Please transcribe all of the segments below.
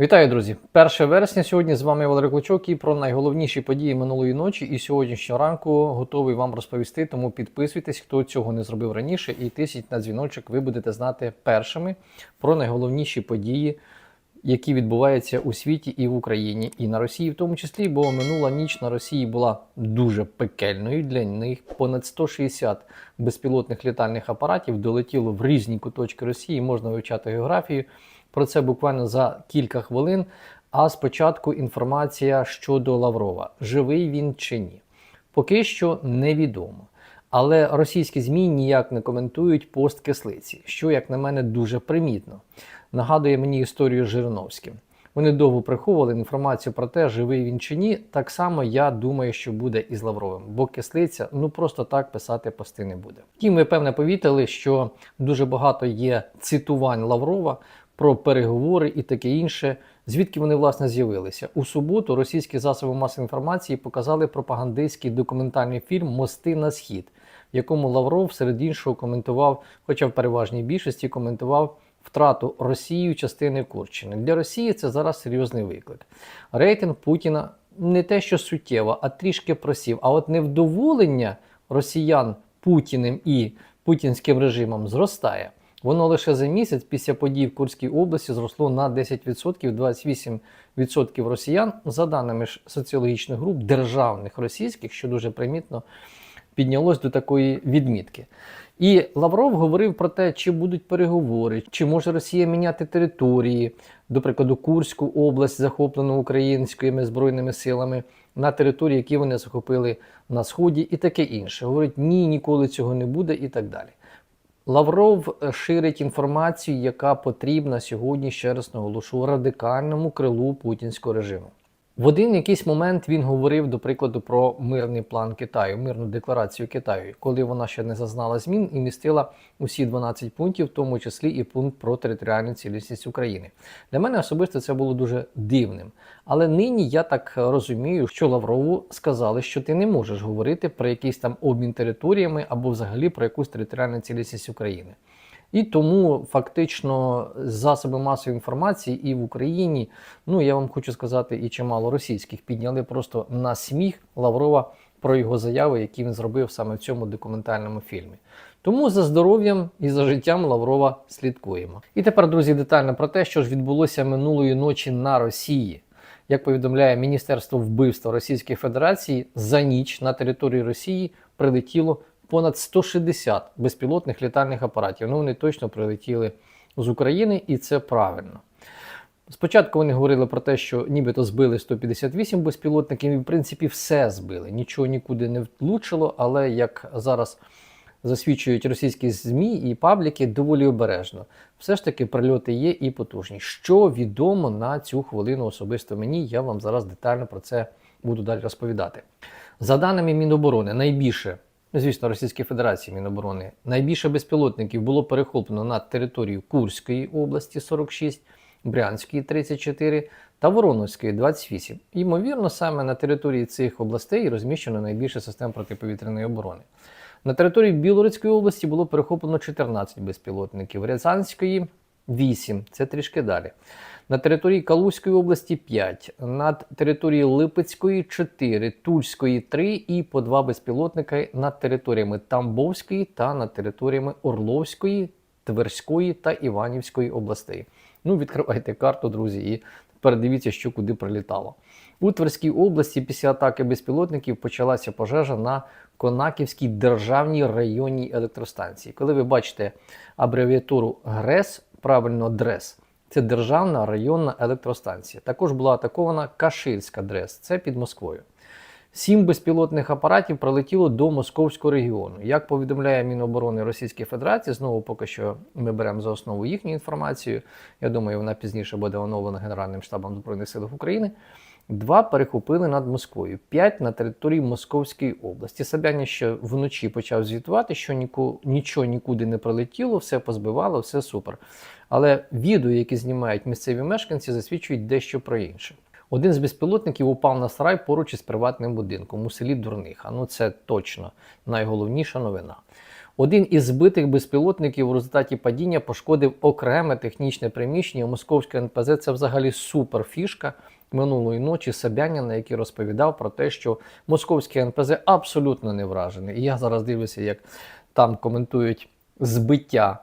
Вітаю, друзі! 1 вересня сьогодні з вами Валерій Клочок і про найголовніші події минулої ночі і сьогоднішнього ранку готовий вам розповісти. Тому підписуйтесь, хто цього не зробив раніше, і тисніть на дзвіночок. Ви будете знати першими про найголовніші події, які відбуваються у світі і в Україні, і на Росії, в тому числі, бо минула ніч на Росії була дуже пекельною. Для них понад 160 безпілотних літальних апаратів долетіло в різні куточки Росії. Можна вивчати географію. Про це буквально за кілька хвилин. А спочатку інформація щодо Лаврова: живий він чи ні? Поки що невідомо. Але російські ЗМІ ніяк не коментують пост кислиці, що, як на мене, дуже примітно. Нагадує мені історію Жириновським. Вони довго приховували інформацію про те, живий він чи ні. Так само я думаю, що буде і з Лавровим, бо кислиця ну просто так писати пости не буде. Втім, ви певне повітили, що дуже багато є цитувань Лаврова про переговори і таке інше. Звідки вони власне з'явилися у суботу? Російські засоби масової інформації показали пропагандистський документальний фільм Мости на схід, в якому Лавров серед іншого коментував, хоча в переважній більшості коментував втрату Росією частини Курщини. Для Росії це зараз серйозний виклик. Рейтинг Путіна не те, що суттєво, а трішки просів. А от невдоволення росіян Путіним і путінським режимом зростає. Воно лише за місяць після подій в Курській області зросло на 10%, 28% росіян, за даними соціологічних груп, державних російських, що дуже примітно, піднялось до такої відмітки. І Лавров говорив про те, чи будуть переговори, чи може Росія міняти території, до прикладу, Курську область, захоплену українськими збройними силами, на території, які вони захопили на сході, і таке інше. Говорить, ні, ніколи цього не буде, і так далі. Лавров ширить інформацію, яка потрібна сьогодні, ще раз наголошу, радикальному крилу путінського режиму. В один якийсь момент він говорив, до прикладу, про мирний план Китаю, мирну декларацію Китаю, коли вона ще не зазнала змін і містила усі 12 пунктів, в тому числі і пункт про територіальну цілісність України. Для мене особисто це було дуже дивним. Але нині я так розумію, що Лаврову сказали, що ти не можеш говорити про якийсь там обмін територіями або взагалі про якусь територіальну цілісність України. І тому фактично засоби масової інформації і в Україні, ну я вам хочу сказати, і чимало російських підняли просто на сміх Лаврова про його заяви, які він зробив саме в цьому документальному фільмі. Тому за здоров'ям і за життям Лаврова слідкуємо. І тепер, друзі, детально про те, що ж відбулося минулої ночі на Росії. Як повідомляє Міністерство вбивства Російської Федерації, за ніч на території Росії прилетіло понад 160 безпілотних літальних апаратів. Ну, вони точно прилетіли з України, і це правильно. Спочатку вони говорили про те, що нібито збили 158 безпілотників, і в принципі все збили. Нічого нікуди не влучило, але як зараз засвідчують російські ЗМІ і пабліки, доволі обережно. Все ж таки прильоти є і потужні. Що відомо на цю хвилину особисто мені, я вам зараз детально про це буду далі розповідати. За даними Міноборони, найбільше звісно, Російської Федерації Міноборони, найбільше безпілотників було перехоплено на територію Курської області 46, Брянської 34 та Вороновської 28. Ймовірно, саме на території цих областей розміщено найбільше систем протиповітряної оборони. На території Білоруської області було перехоплено 14 безпілотників, Рязанської 8, це трішки далі. На території Калузької області 5, над територією Липецької 4, Тульської 3 і по 2 безпілотника над територіями Тамбовської та над територіями Орловської, Тверської та Іванівської областей. Ну, відкривайте карту, друзі, і передивіться, що куди прилітало. У Тверській області після атаки безпілотників почалася пожежа на Конаківській державній районній електростанції. Коли ви бачите абревіатуру ГРЕС, правильно ДРЕС, це Державна районна електростанція. Також була атакована Каширська ДРЕС, це під Москвою. Сім безпілотних апаратів прилетіло до Московського регіону. Як повідомляє Міноборони Російської Федерації, знову поки що ми беремо за основу їхню інформацію. Я думаю, вона пізніше буде оновлена Генеральним штабом Збройних сил України. Два перехопили над Москвою, п'ять на території Московської області. Собянін ще вночі почав звітувати, що ніку, нічого нікуди не прилетіло, все позбивало, все супер. Але відео, які знімають місцеві мешканці, засвідчують дещо про інше. Один з безпілотників упав на сарай поруч із приватним будинком у селі Дурниха. Ну це точно найголовніша новина. Один із збитих безпілотників у результаті падіння пошкодив окреме технічне приміщення. Московське НПЗ це взагалі супер фішка минулої ночі Собяніна, який розповідав про те, що московське НПЗ абсолютно не вражене. І я зараз дивлюся, як там коментують збиття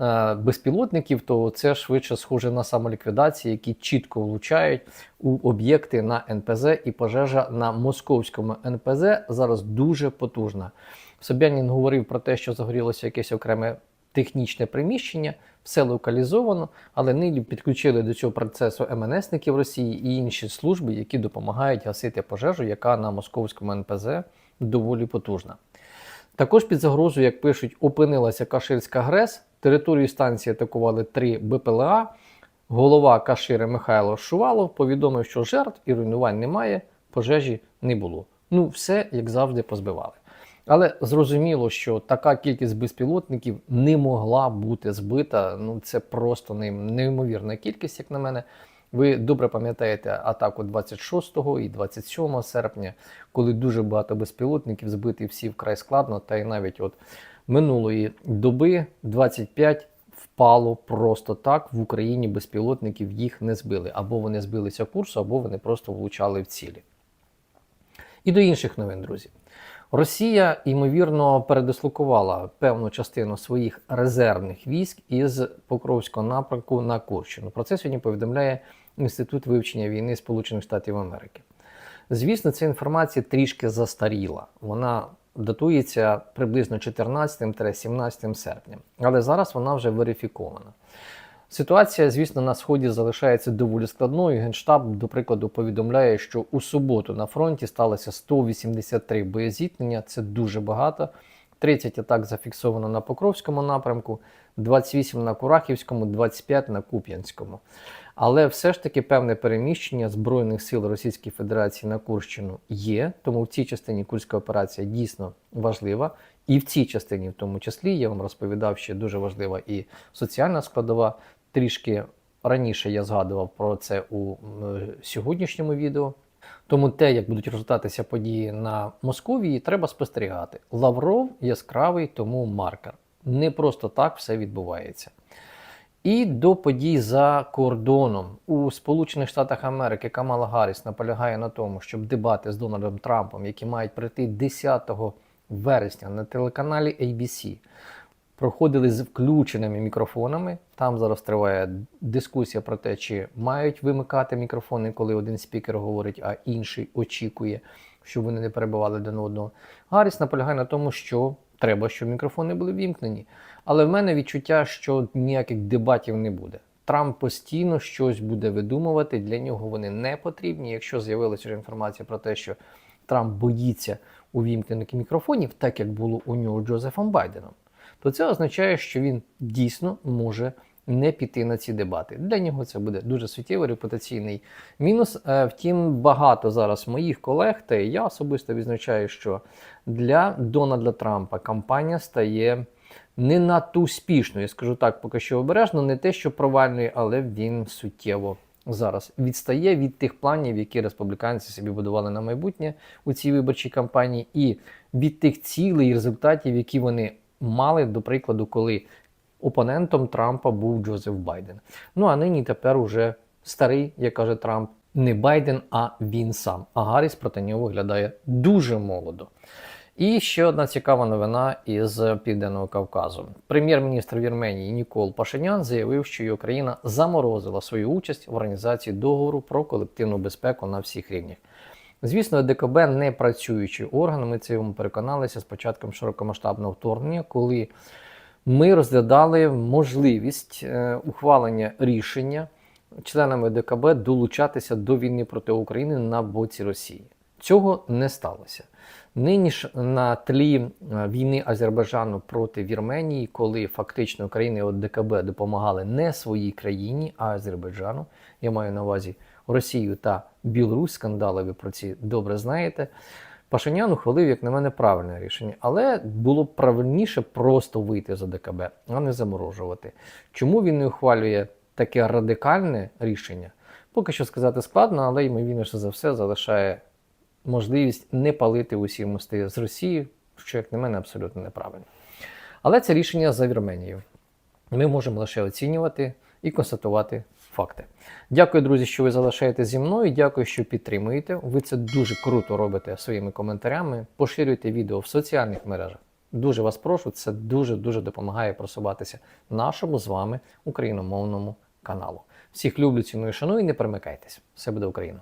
е, безпілотників, то це швидше схоже на самоліквідації, які чітко влучають у об'єкти на НПЗ, і пожежа на московському НПЗ зараз дуже потужна. Собянін говорив про те, що загорілося якесь окреме технічне приміщення, все локалізовано, але нині підключили до цього процесу МНСників Росії і інші служби, які допомагають гасити пожежу, яка на московському НПЗ доволі потужна. Також під загрозою, як пишуть, опинилася Каширська ГРЕС. Територію станції атакували три БПЛА. Голова Кашири Михайло Шувалов повідомив, що жертв і руйнувань немає, пожежі не було. Ну, все, як завжди, позбивали. Але зрозуміло, що така кількість безпілотників не могла бути збита. Ну, це просто неймовірна кількість, як на мене. Ви добре пам'ятаєте атаку 26 і 27 серпня, коли дуже багато безпілотників збиті всі вкрай складно, та й навіть от минулої доби 25 впало просто так. В Україні безпілотників їх не збили. Або вони збилися курсу, або вони просто влучали в цілі. І до інших новин, друзі. Росія, ймовірно, передислокувала певну частину своїх резервних військ із Покровського напрямку на Курщину. Про це сьогодні повідомляє Інститут вивчення війни Сполучених Штатів Америки. Звісно, ця інформація трішки застаріла. Вона датується приблизно 14-17 серпня, але зараз вона вже верифікована. Ситуація, звісно, на сході залишається доволі складною. Генштаб, до прикладу, повідомляє, що у суботу на фронті сталося 183 боєзіткнення. Це дуже багато. 30 атак зафіксовано на Покровському напрямку, 28 на Курахівському, 25 на Куп'янському. Але все ж таки певне переміщення Збройних сил Російської Федерації на Курщину є, тому в цій частині Курська операція дійсно важлива. І в цій частині, в тому числі, я вам розповідав, що дуже важлива і соціальна складова. Трішки раніше я згадував про це у сьогоднішньому відео. Тому те, як будуть розгортатися події на Московії, треба спостерігати. Лавров яскравий, тому маркер. Не просто так все відбувається. І до подій за кордоном у Сполучених Штатах Америки Камала Гарріс наполягає на тому, щоб дебати з Дональдом Трампом, які мають прийти 10 вересня на телеканалі ABC, проходили з включеними мікрофонами. Там зараз триває дискусія про те, чи мають вимикати мікрофони, коли один спікер говорить, а інший очікує, щоб вони не перебивали один одного. Гарріс наполягає на тому, що треба, щоб мікрофони були вімкнені. Але в мене відчуття, що ніяких дебатів не буде. Трамп постійно щось буде видумувати, для нього вони не потрібні. Якщо з'явилася інформація про те, що Трамп боїться увімкнених мікрофонів, так як було у нього Джозефом Байденом, то це означає, що він дійсно може не піти на ці дебати. Для нього це буде дуже суттєвий репутаційний мінус. Е, Втім, багато зараз моїх колег, та і я особисто відзначаю, що для Дональда Трампа кампанія стає не надто успішною. Я скажу так, поки що обережно, не те, що провальною, але він суттєво зараз відстає від тих планів, які республіканці собі будували на майбутнє у цій виборчій кампанії, і від тих цілей і результатів, які вони мали, до прикладу, коли опонентом Трампа був Джозеф Байден. Ну а нині тепер уже старий, як каже Трамп, не Байден, а він сам. А Гарріс проти нього виглядає дуже молодо. І ще одна цікава новина із Південного Кавказу. Прем'єр-міністр Вірменії Нікол Пашинян заявив, що його країна заморозила свою участь в організації договору про колективну безпеку на всіх рівнях. Звісно, ДКБ не працюючий орган. Ми цьому переконалися з початком широкомасштабного вторгнення, коли ми розглядали можливість е, ухвалення рішення членами ДКБ долучатися до війни проти України на боці Росії. Цього не сталося. Нині ж на тлі е, війни Азербайджану проти Вірменії, коли фактично країни от ДКБ допомагали не своїй країні, а Азербайджану, я маю на увазі Росію та Білорусь, скандали ви про ці добре знаєте. Пашинян ухвалив, як на мене, правильне рішення, але було б правильніше просто вийти за ДКБ, а не заморожувати. Чому він не ухвалює таке радикальне рішення? Поки що сказати складно, але ймовірніше за все залишає можливість не палити усі мости з Росією, що, як на мене, абсолютно неправильно. Але це рішення за Вірменією. Ми можемо лише оцінювати і констатувати факти. Дякую, друзі, що ви залишаєтесь зі мною. Дякую, що підтримуєте. Ви це дуже круто робите своїми коментарями. Поширюйте відео в соціальних мережах. Дуже вас прошу, це дуже дуже допомагає просуватися нашому з вами україномовному каналу. Всіх люблю, ціную, шаную, не перемикайтесь. Все буде Україна!